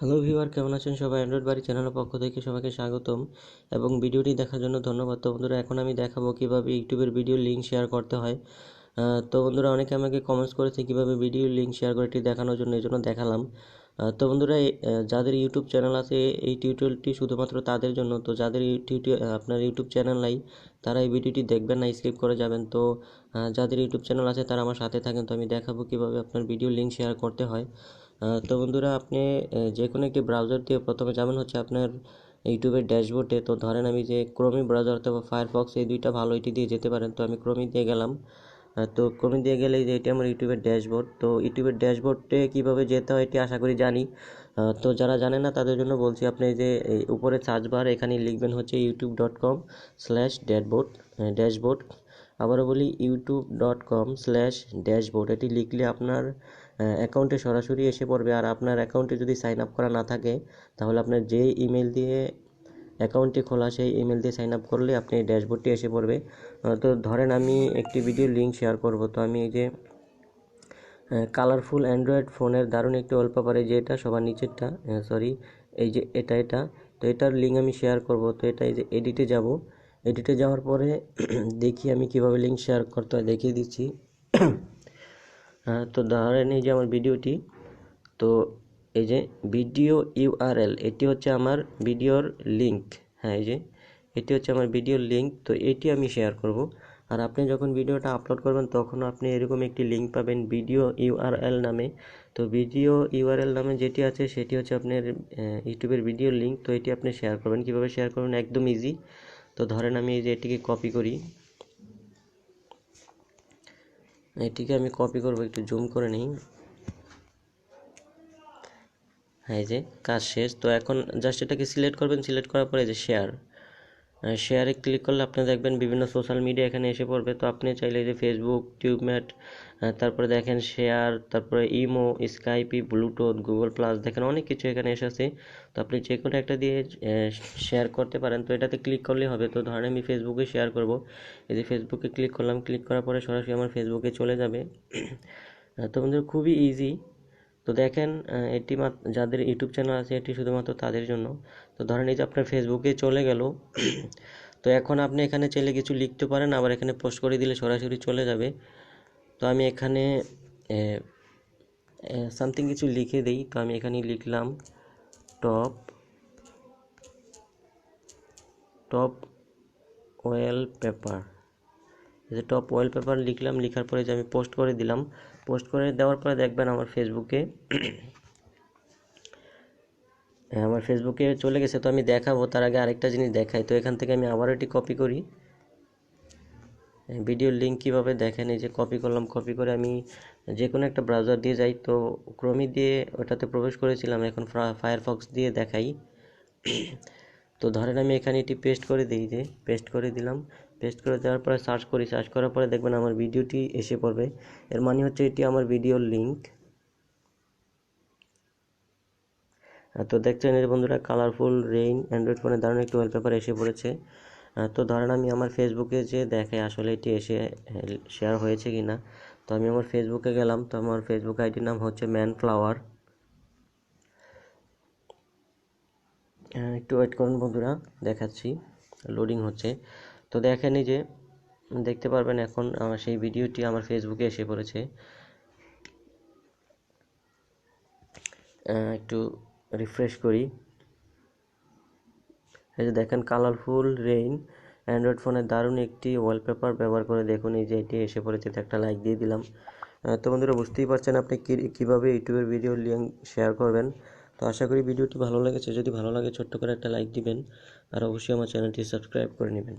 Hello viewer, কেমন আছেন সবাই? অ্যান্ড্রয়েড বাড়ি চ্যানেলের পক্ষ থেকে সবাইকে স্বাগতম। এবং ভিডিওটি দেখার জন্য ধন্যবাদ। তো বন্ধুরা, এখন আমি দেখাবো কীভাবে ইউটিউবের ভিডিও লিঙ্ক শেয়ার করতে হয়। তো বন্ধুরা, অনেকে আমাকে কমেন্টস করেছে কীভাবে ভিডিও লিঙ্ক শেয়ার করে এটি দেখানোর জন্য, এই জন্য দেখালাম। তো বন্ধুরা যাদের ইউটিউব চ্যানেল আছে, এই টিউটোরিয়ালটি শুধুমাত্র তাদের জন্য। তো যাদের টিউটোরিয়াল আপনার ইউটিউব চ্যানেল নাই, তারা এই ভিডিওটি দেখবেন না স্কিপ করে যাবেন। তো যাদের ইউটিউব চ্যানেল আছে, তারা আমার সাথে থাকেন। তো আমি দেখাবো কীভাবে আপনার ভিডিও লিঙ্ক শেয়ার করতে হয়। তো বন্ধুরা আপনি যে কোনো একটি ব্রাউজার দিয়ে প্রথমে যাবেন হচ্ছে আপনার ইউটিউবের ড্যাশবোর্ডে, তো ধরেন আমি যে ক্রোমি ব্রাউজার অথবা ফায়ারফক্স এই দুইটা ভালো এটি দিয়ে যেতে পারেন। তো আমি ক্রোমি দিয়ে গেলাম। তো ক্রোমি দিয়ে গেলে যে এটি আমার ইউটিউবের ড্যাশবোর্ড, তো ইউটিউবের ড্যাশবোর্ডে কীভাবে যেতে হয় এটি আশা করি জানি। তো যারা জানে না তাদের জন্য বলছি আপনি যে উপরে সার্চ বার এখানে লিখবেন হচ্ছে YouTube dot com slash dashboard dashboard আবারও বলি YouTube dot com slash dashboard এটি লিখলে আপনার অ্যাকাউন্টে সরাসরি এসে পড়বে। আর আপনার অ্যাকাউন্টে যদি সাইন আপ করা না থাকে, তাহলে আপনার যে ইমেল দিয়ে অ্যাকাউন্টটি খোলা, সেই ইমেল দিয়ে সাইন আপ করলে আপনি এই ড্যাশবোর্ডটি এসে পড়বে। তো ধরেন আমি একটি ভিডিও লিঙ্ক শেয়ার করব। তো আমি এই যে কালারফুল অ্যান্ড্রয়েড ফোনের দারুণ একটি ওয়ালপেপারে যে এটা সবার নিচেরটা সরি এই যে এটা এটা, তো এটার লিঙ্ক আমি শেয়ার করব। তো এটা এই যে এডিটে যাব। এডিটে যাওয়ার পরে দেখি আমি কীভাবে লিঙ্ক শেয়ার করতে হয়, দেখিয়ে দিচ্ছি। তো ধরেন এই যে আমার ভিডিওটি তো এই যে ভিডিও ইউআরএল এটি হচ্ছে আমার ভিডিওর লিঙ্ক হ্যাঁ এই যে এটি হচ্ছে আমার ভিডিওর লিঙ্ক তো এটি আমি শেয়ার করব। আর আপনি যখন ভিডিওটা আপলোড করবেন, তখন আপনি এরকম একটি লিঙ্ক পাবেন ভিডিও ইউআরএল নামে। তো ভিডিও ইউআরএল নামে যেটি আছে, সেটি হচ্ছে আপনার ইউটিউবের ভিডিওর লিঙ্ক তো এটি আপনি শেয়ার করবেন। কীভাবে শেয়ার করবেন? একদম ইজি তো ধরেন আমি এই যে এটিকে কপি করি। এটিকে আমি কপি করব, একটু জুম করে নিই। হ্যাঁ যে কাজ শেষ। তো এখন জাস্ট এটাকে সিলেক্ট করবেন সিলেক্ট করার পরে যে শেয়ার শেয়ারে ক্লিক করলে আপনি দেখবেন বিভিন্ন সোশ্যাল মিডিয়া এখানে এসে পড়বে। তো আপনি চাইলে যে ফেসবুক টিউবম্যাট তারপরে দেখেন শেয়ার তারপরে Imo Skype Bluetooth Google plus দেখেন অনেক কিছু এখানে এসেছে তো আপনি যে কোনো একটা দিয়ে শেয়ার করতে পারেন। তো এটাতে ক্লিক করলে হবে। তো ধরেন আমি ফেসবুকে শেয়ার করব। এই যে ফেসবুকে ক্লিক করলাম। ক্লিক করার পরে সরাসরি আমার ফেসবুকে চলে যাবে। তো বন্ধুরা খুবই ইজি তো দেখেন এটি যাদের ইউটিউব চ্যানেল আছে, এটি শুধুমাত্র তাদের জন্য। তো ধরেন এই যে আপনার ফেসবুকে চলে গেল, তো এখন আপনি এখানে চাইলে কিছু লিখতে পারেন, আবার এখানে পোস্ট করে দিলে সরাসরি চলে যাবে। তো আমি এখানে সামথিং কিছু লিখে দিই। তো আমি এখানে লিখলাম, টপ টপ ওয়েল পেপার। যে টপ ওয়ালপেপার লিখলাম লেখার পরে যে আমি পোস্ট করে দিলাম পোস্ট করে দেওয়ার পরে দেখবেন আমার ফেসবুকে হ্যাঁ, আমার ফেসবুকে চলে গেছে তো আমি দেখাবো তার আগে আরেকটা জিনিস দেখাই। তো এখান থেকে আমি আবার এটি কপি করি। ভিডিওর লিঙ্ক কীভাবে দেখেন এই যে কপি করলাম কপি করে আমি যে কোনো একটা ব্রাউজার দিয়ে যাই তো ক্রমি দিয়ে ওটাতে প্রবেশ করেছিলাম এখন ফায়ারফক্স দিয়ে দেখাই। তো ধরেন আমি এখানে এটি পেস্ট করে দিই যে পেস্ট করে দিলাম। পেস্ট করে দেওয়ার পরে সার্চ করি সার্চ করার পরে দেখবেন আমার ভিডিওটি এসে পড়বে। এর মানে হচ্ছে এটি আমার ভিডিওর লিঙ্ক তো দেখছেন এর বন্ধুরা কালারফুল রেইন অ্যান্ড্রয়েড ফোনে দারুণ একটি ওয়ালপেপার এসে পড়েছে। তো ধরেন আমি আমার ফেসবুকে যে দেখে আসলে এটি এসে শেয়ার হয়েছে কি না তো আমি আমার ফেসবুকে গেলাম, তো আমার ফেসবুক আইডির নাম হচ্ছে ম্যান ফ্লাওয়ার একটু ওয়েট করুন বন্ধুরা, দেখাচ্ছি লোডিং হচ্ছে। তো দেখেন যে, দেখতে পারবেন এখন আমার সেই ভিডিওটি আমার ফেসবুকে এসে পড়েছে। একটু রিফ্রেশ করি। এই যে দেখেন কালারফুল রেইন অ্যান্ড্রয়েড ফোনের দারুণ একটি ওয়ালপেপার ব্যবহার করে দেখুন। এই যে এটি এসে পড়েছে একটা লাইক দিয়ে দিলাম। তো বন্ধুরা, বুঝতেই পারছেন আপনি কীভাবে ইউটিউবের ভিডিও লিঙ্ক শেয়ার করবেন। তো আশা করি ভিডিওটি ভালো লেগেছে। যদি ভালো লাগে, ছোট্ট করে একটা লাইক দিবেন। আর অবশ্যই আমার চ্যানেলটি সাবস্ক্রাইব করে নেবেন।